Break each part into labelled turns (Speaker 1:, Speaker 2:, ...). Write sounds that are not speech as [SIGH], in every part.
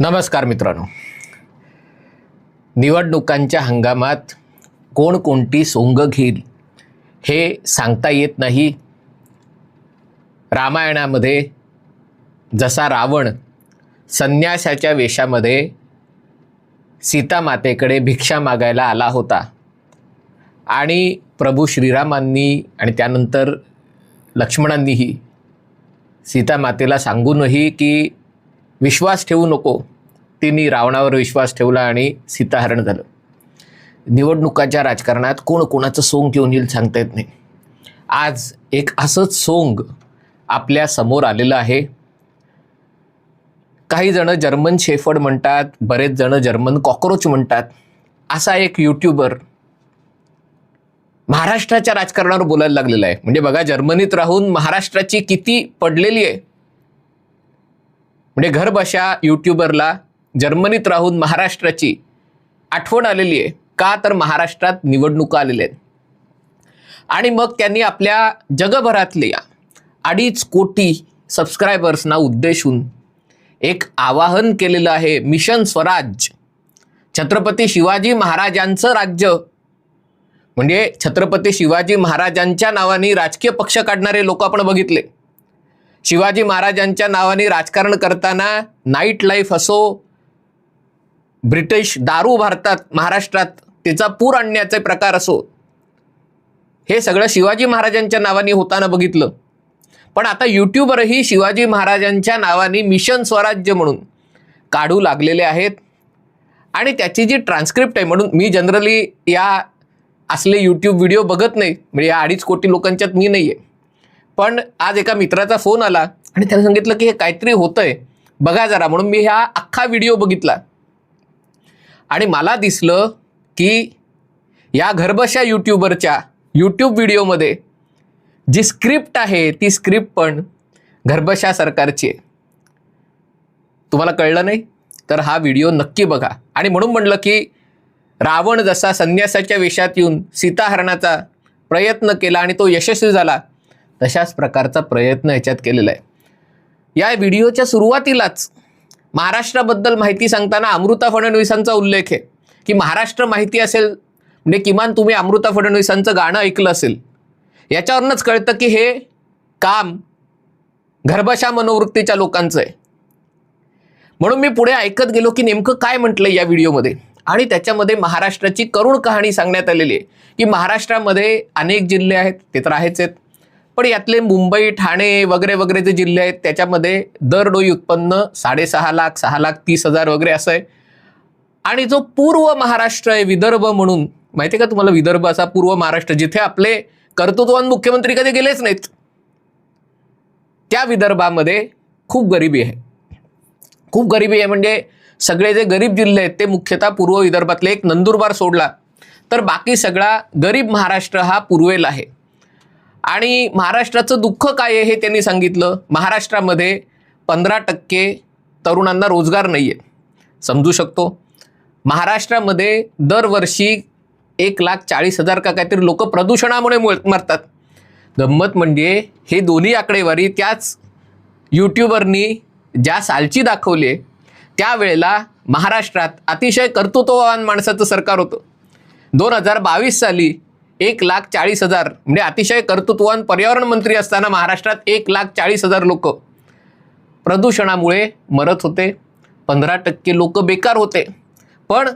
Speaker 1: नमस्कार मित्रांनो. निवडणुकांच्या हंगामात कोण कोणती सोंग घेईल हे सांगता येत नाही. रामायणामध्ये जसा रावण संन्यासाच्या वेशामध्ये सीतामातेकडे भिक्षा मागायला आला होता आणि प्रभू श्रीरामांनी आणि त्यानंतर लक्ष्मणांनीही सीतामातेला सांगूनही की विश्वास ठेवू नको. तिने रावणावर विश्वास ठेवला आणि सीताहरण झालं. निवडणुकाच्या राजकारणात कोण कोणाचं सोंग घेऊन येईल सांगता येत नाही. आज एक असंच सोंग आपल्यासमोर आलेलं आहे. काही जण जर्मन शेफर्ड म्हणतात बरेच जण जर्मन कॉक्रोच म्हणतात. असा एक यूट्यूबर महाराष्ट्राच्या राजकारणावर बोलायला लागलेला आहे. म्हणजे बघा जर्मनीत राहून महाराष्ट्राची किती पडलेली आहे. म्हणजे घरबशा यूट्यूबरला जर्मनीत राहून महाराष्ट्राची आठवण आलेली आहे. का तर महाराष्ट्रात निवडणुका आलेल्या आहेत. आणि मग त्यांनी आपल्या जगभरातल्या अडीच कोटी सबस्क्रायबर्सना उद्देशून एक आवाहन केलेलं आहे मिशन स्वराज. छत्रपती शिवाजी महाराजांचं राज्य. म्हणजे छत्रपती शिवाजी महाराजांच्या नावाने राजकीय पक्ष काढणारे लोक आपण बघितले. शिवाजी महाराजांच्या नावाने राजकारण करताना नाईट लाईफ असो ब्रिटिश दारू भारतात महाराष्ट्रात त्याचा पूर आणण्याचे प्रकार असो हे सगळं शिवाजी महाराजांच्या नावाने होताना बघितलं. पण आता यूट्यूबरही शिवाजी महाराजांच्या नावाने मिशन स्वराज्य म्हणून काढू लागलेले आहेत. आणि त्याची जी ट्रान्स्क्रिप्ट आहे म्हणून मी जनरली या असले यूट्यूब व्हिडिओ बघत नाही. म्हणजे या अडीच कोटी लोकांच्यात मी नाही आहे पण आज एका मित्राचा फोन आला आणि त्याने सांगितलं की हे काहीतरी होतंय. बघा जरा म्हणून मी हा अख्खा व्हिडिओ बघितला. आणि मला दिसलं की या घरबशा यूट्यूबरच्या यूट्यूब व्हिडिओमध्ये जी स्क्रिप्ट आहे ती स्क्रिप्ट पण घरबशा सरकारची आहे. तुम्हाला कळलं नाही? तर हा व्हिडिओ नक्की बघा. आणि म्हणून म्हणलं की रावण जसा संन्यासाच्या वेशात येऊन सीताहरणाचा प्रयत्न केला आणि तो यशस्वी झाला तशाच प्रकारचा प्रयत्न ह्याच्यात केलेला आहे. या व्हिडिओच्या सुरुवातीलाच महाराष्ट्राबद्दल माहिती सांगताना अमृता फडणवीसांचा उल्लेख आहे. की महाराष्ट्र माहिती असेल म्हणजे किमान तुम्ही अमृता फडणवीसांचं गाणं ऐकलं असेल. याच्यावरूनच कळतं की हे काम घरबशा मनोवृत्तीच्या लोकांचं आहे. म्हणून मी पुढे ऐकत गेलो की नेमकं काय म्हटलं या व्हिडिओमध्ये? आणि त्याच्यामध्ये महाराष्ट्राची करुण कहाणी सांगण्यात आलेली आहे. की महाराष्ट्रामध्ये अनेक जिल्हे आहेत ते तर आहेच आहेत. पण यातले मुंबई ठाणे वगैरे वगैरे जे जिल्हे आहेत त्याच्यामध्ये दरडोई उत्पन्न साडेसहा लाख सहा लाख तीस हजार वगैरे असं आहे. आणि जो पूर्व महाराष्ट्र आहे विदर्भ म्हणून माहिती आहे का तुम्हाला विदर्भ असा पूर्व महाराष्ट्र जिथे आपले कर्तृत्ववान मुख्यमंत्री कधी गेलेच नाहीत. त्या विदर्भामध्ये खूप गरिबी आहे. खूप गरिबी आहे म्हणजे सगळे जे गरीब जिल्हे आहेत ते मुख्यतः पूर्व विदर्भातले. एक नंदुरबार सोडला तर बाकी सगळा गरीब महाराष्ट्र हा पूर्वेला आहे. आणि महाराष्ट्राचं दुःख काय आहे हे त्यांनी सांगितलं. महाराष्ट्रामध्ये पंधरा टक्के तरुणांना रोजगार नाही आहे समजू शकतो? महाराष्ट्रामध्ये दरवर्षी एक लाख चाळीस हजार का काहीतरी लोक प्रदूषणामुळे मरतात. गंमत म्हणजे हे दोन्ही आकडेवारी त्याच यूट्यूबरनी ज्या सालची दाखवली आहे त्यावेळेला महाराष्ट्रात अतिशय कर्तृत्ववान माणसाचं सरकार होतं. दोन हजार बावीस साली एक लाख चाळीस हजार. म्हणजे अतिशय कर्तृत्ववान पर्यावरण मंत्री असताना महाराष्ट्रात एक लाख चाळीस हजार लोक प्रदूषणामुळे मरत होते. पंधरा टक्के लोक बेकार होते. पण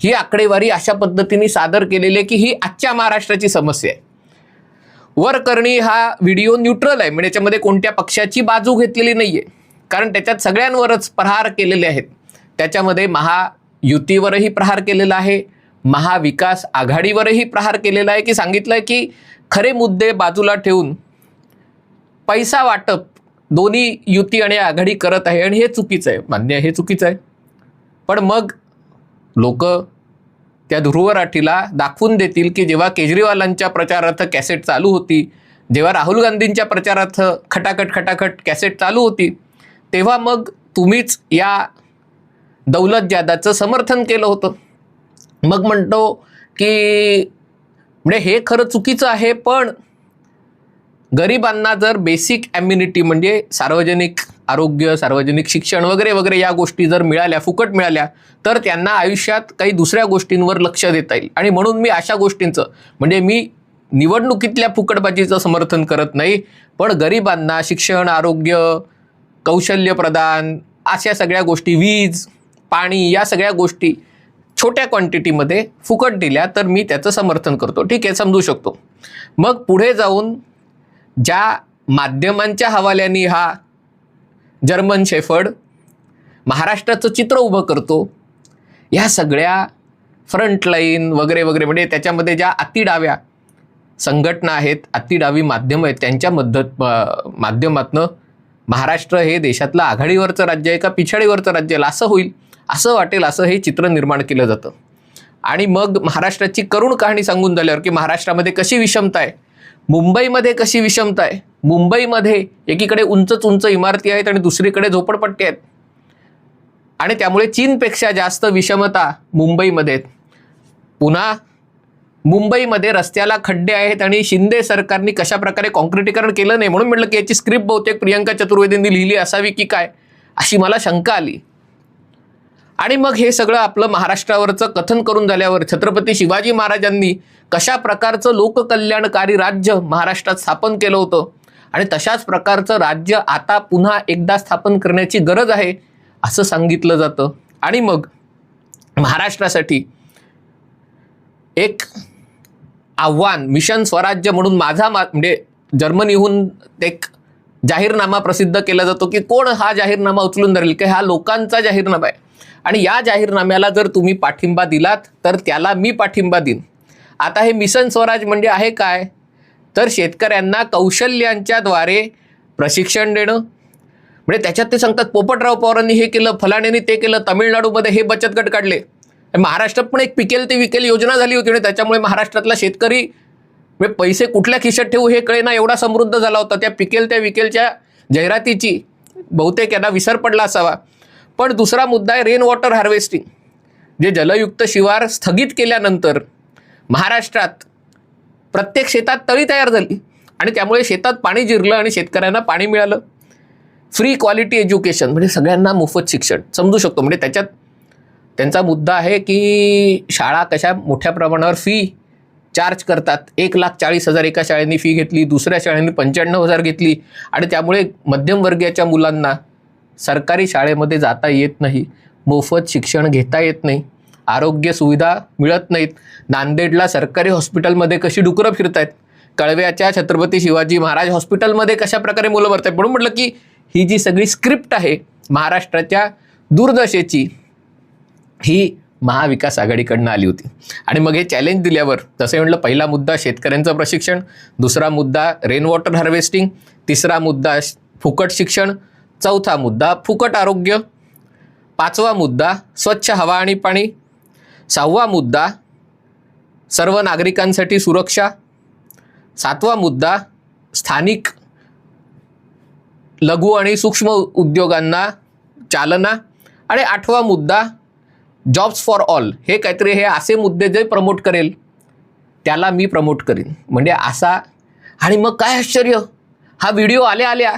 Speaker 1: ही आकडेवारी अशा पद्धतीने सादर केलेली आहे की ही आजच्या महाराष्ट्राची समस्या आहे. वर करणी हा व्हिडिओ न्यूट्रल आहे. म्हणजे याच्यामध्ये कोणत्या पक्षाची बाजू घेतलेली नाही आहे कारण त्याच्यात सगळ्यांवरच प्रहार केलेले आहेत. त्याच्यामध्ये महायुतीवरही प्रहार केलेला आहे. महाविकास आघाडीवरही प्रहार केलेला आहे की सांगितलं आहे की खरे मुद्दे बाजूला ठेवून पैसा वाटप दोन्ही युती आणि आघाडी करत आहे आणि हे चुकीचं आहे. मान्य हे चुकीचं आहे. पण मग लोक त्या ध्रुवराठीला दाखवून देतील की जेव्हा केजरीवालांच्या प्रचारार्थ कॅसेट चालू होती जेव्हा राहुल गांधींच्या प्रचारार्थ खटाखट खटाखट कॅसेट चालू होती तेव्हा मग तुम्हीच या दौलत जादाचं समर्थन केलं होतं. मग म्हणतो की म्हणजे हे खरं चुकीचं आहे पण गरिबांना जर बेसिक ॲम्युनिटी म्हणजे सार्वजनिक आरोग्य सार्वजनिक शिक्षण वगैरे वगैरे या गोष्टी जर मिळाल्या फुकट मिळाल्या तर त्यांना आयुष्यात काही दुसऱ्या गोष्टींवर लक्ष देता येईल. आणि म्हणून मी अशा गोष्टींचं म्हणजे मी निवडणुकीतल्या फुकटबाजीचं समर्थन करत नाही पण गरिबांना शिक्षण आरोग्य कौशल्य प्रदान अशा सगळ्या गोष्टी वीज पाणी या सगळ्या गोष्टी छोट्या क्वांटिटीमध्ये फुकट दिल्या तर मी त्याचं समर्थन करतो. ठीक आहे समजू शकतो. मग पुढे जाऊन ज्या माध्यमांच्या हवाल्याने हा जर्मन शेफर्ड महाराष्ट्राचं चित्र उभं करतो ह्या सगळ्या फ्रंटलाईन वगैरे वगैरे म्हणजे त्याच्यामध्ये ज्या अतिडाव्या संघटना आहेत अतिडावी माध्यमं आहेत त्यांच्या मदत माध्यमातनं महाराष्ट्र हे देशातलं आघाडीवरचं राज्य आहे का पिछाडीवरचं राज्य आहे असं होईल. असं वाटेल असं हे चित्र निर्माण केलं जातं. आणि मग महाराष्ट्राची करुण कहाणी सांगून झाल्यावर की महाराष्ट्रामध्ये कशी विषमता आहे? मुंबईमध्ये कशी विषमता आहे? मुंबईमध्ये एकीकडे उंचच उंच इमारती आहेत आणि दुसरीकडे झोपडपट्टी आहेत. आणि त्यामुळे चीनपेक्षा जास्त विषमता मुंबईमध्ये आहेत. पुन्हा मुंबईमध्ये रस्त्याला खड्डे आहेत आणि शिंदे सरकारने कशा प्रकारे कॉन्क्रिटीकरण केलं नाही म्हणून म्हटलं की याची स्क्रिप्ट बहुतेक प्रियंका चतुर्वेदींनी लिहिली असावी की काय अशी मला शंका आली. आणि मग हे सगळं आपलं महाराष्ट्रावरचं कथन करून झाल्यावर छत्रपती शिवाजी महाराजांनी कशा प्रकारचं लोककल्याणकारी राज्य महाराष्ट्रात स्थापन केलं होतं? आणि तशाच प्रकारचं राज्य आता पुन्हा एकदा स्थापन करण्याची गरज आहे असं सांगितलं जातं. आणि मग महाराष्ट्रासाठी एक आव्हान मिशन स्वराज्य म्हणून माझा मा म्हणजे जर्मनीहून एक जाहीरनामा प्रसिद्ध केला जातो की कोण हा जाहीरनामा उचलून धरेल की हा लोकांचा जाहीरनामा आहे. आणि या जाहीरनाम्याला जर तुम्ही पाठिंबा दिलात तर त्याला मी पाठिंबा देईन. आता हे मिशन स्वराज म्हणजे आहे काय? तर शेतकऱ्यांना कौशल्यांच्याद्वारे प्रशिक्षण देणं. म्हणजे त्याच्यात ते सांगतात पोपटराव पवारांनी हे केलं फलाण्याने ते केलं तामिळनाडूमध्ये हे बचत गट काढले. महाराष्ट्रात पण एक पिकेल ते विकेल योजना झाली होती आणि त्याच्यामुळे महाराष्ट्रातला शेतकरी म्हणजे पैसे कुठल्या खिशात ठेवू हे कळेना एवढा समृद्ध झाला होता. त्या पिकेल त्या विकेलच्या जाहिरातीची बहुतेक यांना विसर पडला असावा. पण दुसरा मुद्दा आहे रेन वॉटर हार्वेस्टिंग जे जलयुक्त शिवार स्थगित केल्यानंतर महाराष्ट्रात प्रत्येक शेतात तळी तयार झाली आणि त्यामुळे शेतात पाणी जिरलं आणि शेतकऱ्यांना पाणी मिळालं. फ्री क्वालिटी एज्युकेशन म्हणजे सगळ्यांना मोफत शिक्षण. समजू शकतो. म्हणजे त्याच्यात त्यांचा मुद्दा आहे की शाळा कशा मोठ्या प्रमाणावर फी चार्ज करतात. एक लाख चाळीस हजार एका शाळेने फी घेतली दुसऱ्या शाळेने पंच्याण्णव हजार घेतली आणि त्यामुळे मध्यमवर्गीयाच्या मुलांना सरकारी शाळेमध्ये जाता येत नाही. मोफत शिक्षण घेता येत नाही. आरोग्य सुविधा मिळत नाहीत. नांदेडला सरकारी हॉस्पिटलमध्ये कशी डुकरं फिरत आहेत कळव्याच्या छत्रपती शिवाजी महाराज हॉस्पिटलमध्ये कशा प्रकारे मुलं भरत आहेत म्हणून म्हटलं की ही जी सगळी स्क्रिप्ट आहे महाराष्ट्राच्या दूरदशेची ही महाविकास आघाडीकडनं आली होती. आणि मग हे चॅलेंज दिल्यावर तसं म्हटलं पहिला मुद्दा शेतकऱ्यांचं प्रशिक्षण दुसरा मुद्दा रेन वॉटर हार्वेस्टिंग तिसरा मुद्दा श- फुकट शिक्षण चौथा मुद्दा फुकट आरोग्य. पाचवा मुद्दा स्वच्छ हवा आणि पाणी. सहावा मुद्दा सर्व नागरिकांसाठी सुरक्षा. सातवा मुद्दा स्थानिक लघु आणि सूक्ष्म उद्योगांना चालना. आणि आठवा मुद्दा जॉब्स फॉर ऑल हे काहीतरी हे असे मुद्दे जे प्रमोट करेल. त्याला मी प्रमोट करीन. म्हणजे असा आणि मग काय आश्चर्य? हा व्हिडिओ आल्या आल्या.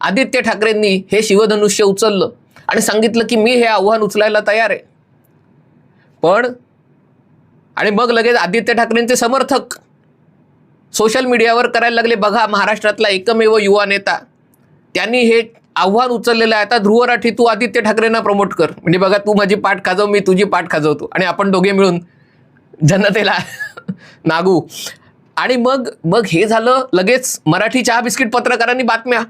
Speaker 1: आदित्य ठाकरेंनी हे शिवधनुष्य उचललं आणि सांगितलं की मी हे आव्हान उचलायला तयार आहे. पण आणि मग लगेच आदित्य ठाकरेंचे समर्थक सोशल मीडियावर करायला लागले. बघा महाराष्ट्रातला एकमेव युवा नेता. त्यांनी हे आव्हान उचललेलं आहे. आता ध्रुव राठी तू आदित्य ठाकरेंना प्रमोट कर. म्हणजे बघा तू माझी पाठ खाजव मी तुझी पाठ खाजवतो. आणि आपण दोघे मिळून जनतेला [LAUGHS] नागू. आणि मग मग हे झालं लगेच मराठी चहा बिस्किट पत्रकारांनी बातम्या.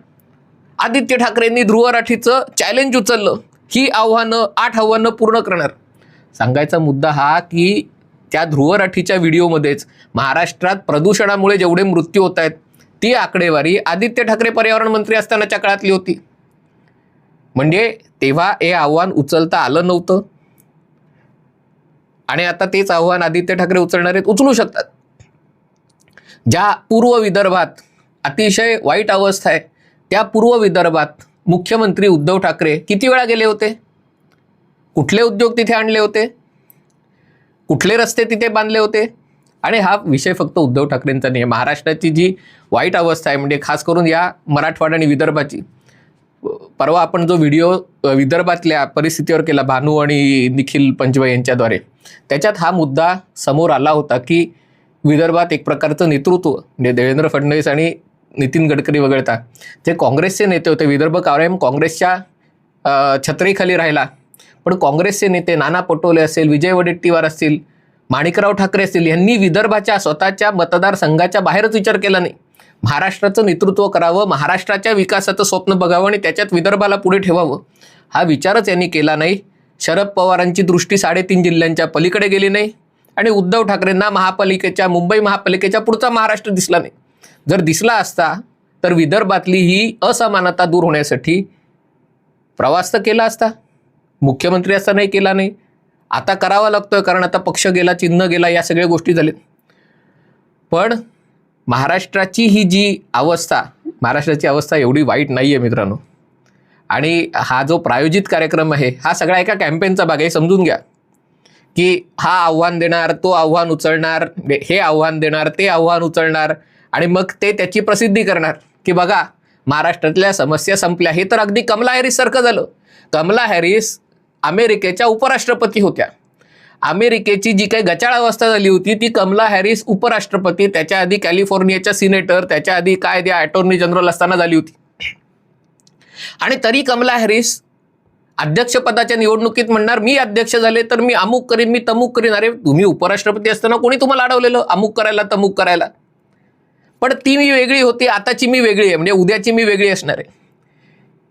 Speaker 1: आदित्य ठाकरेंनी ध्रुव राठीचं चॅलेंज उचललं. ही आव्हानं आठ आव्हानं पूर्ण करणार. सांगायचा मुद्दा हा की त्या ध्रुव राठीच्या व्हिडिओमध्येच महाराष्ट्रात प्रदूषणामुळे जेवढे मृत्यू होत आहेत ती आकडेवारी आदित्य ठाकरे पर्यावरण मंत्री असतानाच्या काळातली होती. म्हणजे तेव्हा हे आव्हान उचलता आलं नव्हतं. आणि आता तेच आव्हान आदित्य ठाकरे उचलणार आहेत उचलू शकतात. ज्या पूर्व विदर्भात अतिशय वाईट अवस्था आहे त्या पूर्व विदर्भात मुख्यमंत्री उद्धव ठाकरे किती वेळा गेले होते? कुठले उद्योग तिथे आणले होते? कुठले रस्ते तिथे बांधले होते? आणि हा विषय फक्त उद्धव ठाकरेंचा नाही आहे महाराष्ट्राची जी वाईट अवस्था आहे म्हणजे खास करून या मराठवाडा आणि विदर्भाची परवा आपण जो व्हिडिओ विदर्भातल्या परिस्थितीवर केला भानू आणि निखिल पंचवाई यांच्याद्वारे त्याच्यात हा मुद्दा समोर आला होता की विदर्भात एक प्रकारचं नेतृत्व म्हणजे देवेंद्र फडणवीस आणि नितीन गडकरी वगळता. जे काँग्रेसचे नेते होते विदर्भ कावरेम काँग्रेसच्या छत्रीखाली राहिला. पण काँग्रेसचे नेते नाना पटोले असेल विजय वडेट्टीवार असतील माणिकराव ठाकरे असतील यांनी विदर्भाच्या स्वतःच्या मतदारसंघाच्या बाहेरच विचार केला नाही. महाराष्ट्राचं नेतृत्व करावं महाराष्ट्राच्या विकासाचं स्वप्न बघावं आणि त्याच्यात विदर्भाला पुढे ठेवावं. हा विचारच यांनी केला नाही. शरद पवारांची दृष्टी साडेतीन जिल्ह्यांच्या पलीकडे गेली नाही. आणि उद्धव ठाकरेंना महापालिकेच्या मुंबई महापालिकेच्या पुढचा महाराष्ट्र दिसला नाही. जर दिसला असता तर विदर्भातली ही असमानता दूर होण्यासाठी प्रवास तर केला असता. मुख्यमंत्री असा नाही केला नाही. आता करावा लागतोय कारण आता पक्ष गेला चिन्ह गेला या सगळ्या गोष्टी झाल्या पण महाराष्ट्राची ही जी अवस्था महाराष्ट्राची अवस्था एवढी वाईट नाही आहे मित्रांनो. आणि हा जो प्रायोजित कार्यक्रम आहे हा सगळा एका कॅम्पेनचा भाग आहे. समजून घ्या. की हा आव्हान देणार तो आव्हान उचलणार हे आव्हान देणार ते आव्हान उचलणार आणि मग ते त्याची प्रसिद्धी करणार. की बघा महाराष्ट्रातल्या समस्या संपल्या. हे तर अगदी कमला हॅरिस सारखं झालं. कमला हॅरिस अमेरिकेच्या उपराष्ट्रपती होत्या. अमेरिकेची जी काही गचाळ अवस्था झाली होती ती कमला हॅरिस उपराष्ट्रपती त्याच्या आधी कॅलिफोर्नियाच्या सिनेटर त्याच्या आधी काय द्या अटॉर्नी जनरल असताना झाली होती. आणि तरी कमला हॅरिस अध्यक्षपदाच्या निवडणुकीत म्हणणार मी अध्यक्ष झाले तर मी अमुक करीन मी तमुक करीन. अरे तुम्ही उपराष्ट्रपती असताना कोणी तुम्हाला अडवलेलं? अमुक करायला तमुक करायला. पण ती मी वेगळी होती आताची मी वेगळी आहे म्हणजे उद्याची मी वेगळी असणार आहे.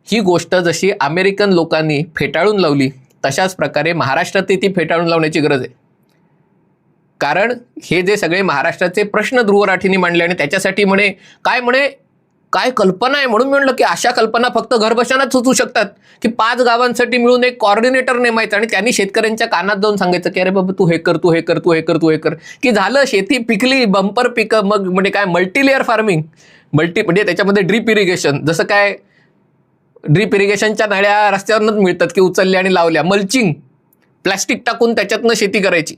Speaker 1: ही गोष्ट जशी अमेरिकन लोकांनी फेटाळून लावली तशाच प्रकारे महाराष्ट्रातही ती फेटाळून लावण्याची गरज आहे. कारण हे जे सगळे महाराष्ट्राचे प्रश्न ध्रुव राठींनी मांडले आणि त्याच्यासाठी म्हणे काय म्हणे काय कल्पना आहे म्हणून म्हणलं की अशा कल्पना फक्त घरबसण्यात सुचू शकतात. की पाच गावांसाठी मिळून एक कॉर्डिनेटर नेमायचं आणि त्यांनी शेतकऱ्यांच्या कानात जाऊन सांगायचं की अरे बाबा तू हे कर तू हे कर तू हे कर तू हे कर. की झालं शेती पिकली बंपर पिकं मग म्हणजे काय मल्टीलेअर फार्मिंग मल्टी म्हणजे त्याच्यामध्ये ड्रीप इरिगेशन जसं काय ड्रीप इरिगेशनच्या नळ्या रस्त्यावरूनच मिळतात की उचलल्या आणि लावल्या. मल्चिंग प्लॅस्टिक टाकून त्याच्यातनं शेती करायची.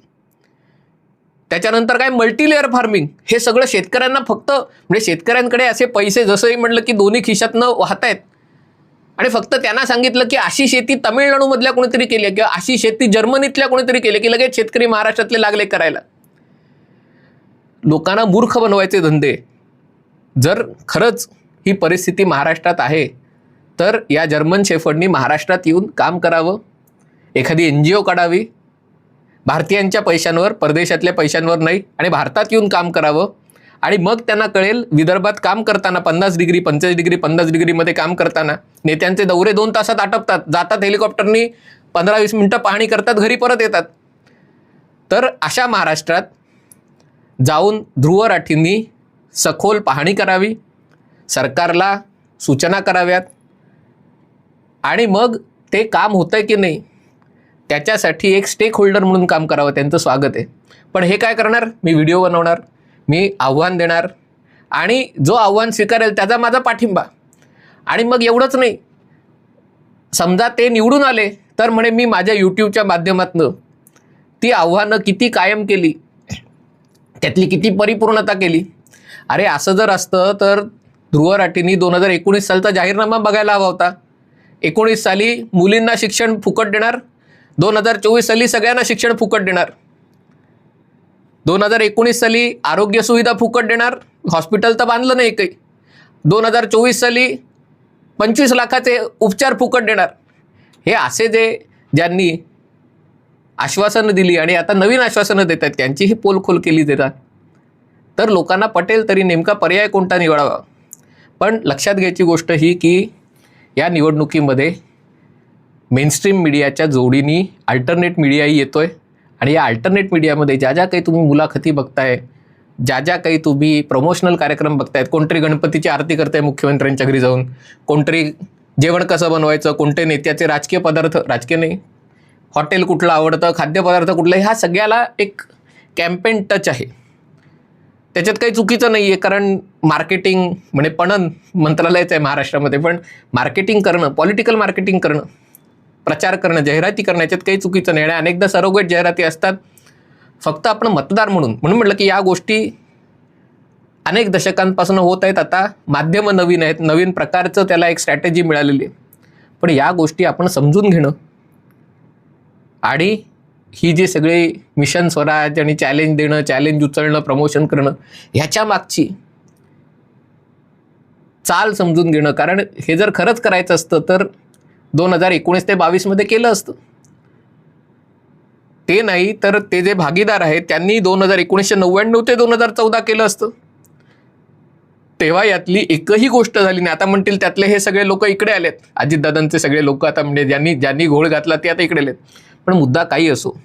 Speaker 1: त्याच्यानंतर काय मल्टीलेअर फार्मिंग हे सगळं शेतकऱ्यांना फक्त म्हणजे शेतकऱ्यांकडे असे पैसे जसंही म्हटलं की दोन्ही खिशातनं वाहत आहेत आणि फक्त त्यांना सांगितलं की अशी शेती तामिळनाडूमधल्या कोणीतरी केली आहे किंवा अशी शेती जर्मनीतल्या कोणीतरी केली की लगेच शेतकरी महाराष्ट्रातले लागले करायला. लोकांना मूर्ख बनवायचे धंदे. जर खरंच ही परिस्थिती महाराष्ट्रात आहे तर या जर्मन शेफर्डनी महाराष्ट्रात येऊन काम करावं. एखादी एन जी ओ काढावी. भारतीयांच्या पैशांवर परदेशातल्या पैशांवर नाही आणि भारतात येऊन काम करावं. आणि मग त्यांना कळेल विदर्भात काम करताना पन्नास डिग्री पंचेचाळीस डिग्री पन्नास डिग्रीमध्ये काम करताना नेत्यांचे दौरे दोन तासात आटपतात. जातात हेलिकॉप्टरनी पंधरा वीस मिनटं पाहणी करतात घरी परत येतात. तर अशा महाराष्ट्रात जाऊन ध्रुव राठींनी सखोल पाहणी करावी सरकारला सूचना कराव्यात आणि मग ते काम होतंय की नाही त्याच्यासाठी एक स्टेक होल्डर म्हणून काम करावं त्यांचं स्वागत आहे. पण हे काय करणार? मी व्हिडिओ बनवणार मी आव्हान देणार आणि जो आव्हान स्वीकारेल त्याचा माझा पाठिंबा. आणि मग एवढंच नाही. समजा ते निवडून आले तर म्हणे मी माझ्या यूट्यूबच्या माध्यमातनं ती आव्हानं किती कायम केली त्यातली किती परिपूर्णता केली? अरे असं जर असतं तर ध्रुव राठींनी दोन हजार एकोणीस सालचा जाहीरनामा बघायला हवा होता. एकोणीस साली मुलींना शिक्षण फुकट देणार दोन हजार चोवीस साली सगळ्यांना शिक्षण फुकट देणार. दोन हजार एकोणीस साली आरोग्य सुविधा फुकट देणार. हॉस्पिटल तर बांधलं नाही काही. दोन हजार चोवीस साली पंचवीस लाखाचे उपचार फुकट देणार. हे असे जे ज्यांनी आश्वासनं दिली आणि आता नवीन आश्वासनं देत आहेत त्यांचीही पोलखोल केली देतात तर लोकांना पटेल तरी नेमका पर्याय कोणता निवडावा? पण लक्षात घ्यायची गोष्ट ही की या निवडणुकीमध्ये मेनस्ट्रीम मीडियाच्या जोडीनी अल्टरनेट मीडियाही येतोय. आणि या अल्टरनेट मीडियामध्ये ज्या ज्या काही तुम्ही मुलाखती बघताय ज्या ज्या काही तुम्ही प्रमोशनल कार्यक्रम बघतायत कोणतरी गणपतीची आरती करताय मुख्यमंत्र्यांच्या घरी जाऊन कोणतरी जेवण कसं बनवायचं कोणते नेत्याचे राजकीय पदार्थ राजकीय नाही हॉटेल कुठलं आवडतं खाद्यपदार्थ कुठलं ह्या सगळ्याला एक कॅम्पेन टच आहे. त्याच्यात काही चुकीचं नाही आहे कारण मार्केटिंग म्हणजे पणन मंत्रालयाचं आहे महाराष्ट्रामध्ये पण मार्केटिंग करणं पॉलिटिकल मार्केटिंग करणं प्रचार करणं जाहिराती करणं याच्यात काही चुकीचं नाही. आणि अनेकदा सरोगेट जाहिराती असतात. फक्त आपण मतदार म्हणून म्हणून म्हटलं की या गोष्टी अनेक दशकांपासून होत आहेत. आता माध्यमं नवीन आहेत. नवीन प्रकारचं त्याला एक स्ट्रॅटेजी मिळालेली आहे. पण या गोष्टी आपण समजून घेणं आणि ही जी सगळी मिशन स्वराज आणि चॅलेंज देणं चॅलेंज उचलणं प्रमोशन करणं ह्याच्या मागची चाल समजून घेणं. कारण हे जर खरंच करायचं असतं तर दोन हजार एकोणीस ते बावीसमध्ये केलं असतं. ते नाही तर ते जे भागीदार आहेत त्यांनी दोन हजार एकोणीसशे नव्याण्णव ते दोन हजार चौदा केलं असतं. तेव्हा यातली एकही गोष्ट झाली नाही. आता म्हणतील त्यातले हे सगळे लोक इकडे आलेत. अजितदादांचे सगळे लोक आता म्हणजे ज्यांनी ज्यांनी घोळ घातला ते आता इकडे आलेत. पण मुद्दा काही असो.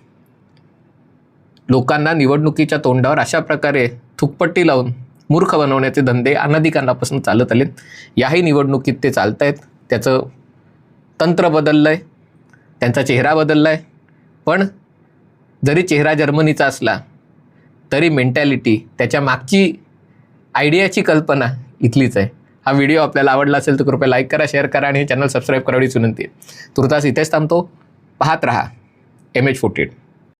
Speaker 1: लोकांना निवडणुकीच्या तोंडावर अशा प्रकारे थुकपट्टी लावून मूर्ख बनवण्याचे धंदे अनाधिकांपासून चालत आलेत. याही निवडणुकीत ते चालत आहेत त्याचं तंत्र बदललं आहे त्यांचा चेहरा बदलला आहे पण जरी चेहरा जर्मनीचा असला तरी मेंटॅलिटी त्याच्या मागची आयडियाची कल्पना इथलीच आहे. हा व्हिडिओ आपल्याला आवडला असेल तर कृपया लाईक करा शेअर करा आणि हे चॅनल सबस्क्राईब करावीच विनंती आहे. तुर्तास इथेच थांबतो. पाहत रहा. M H forty eight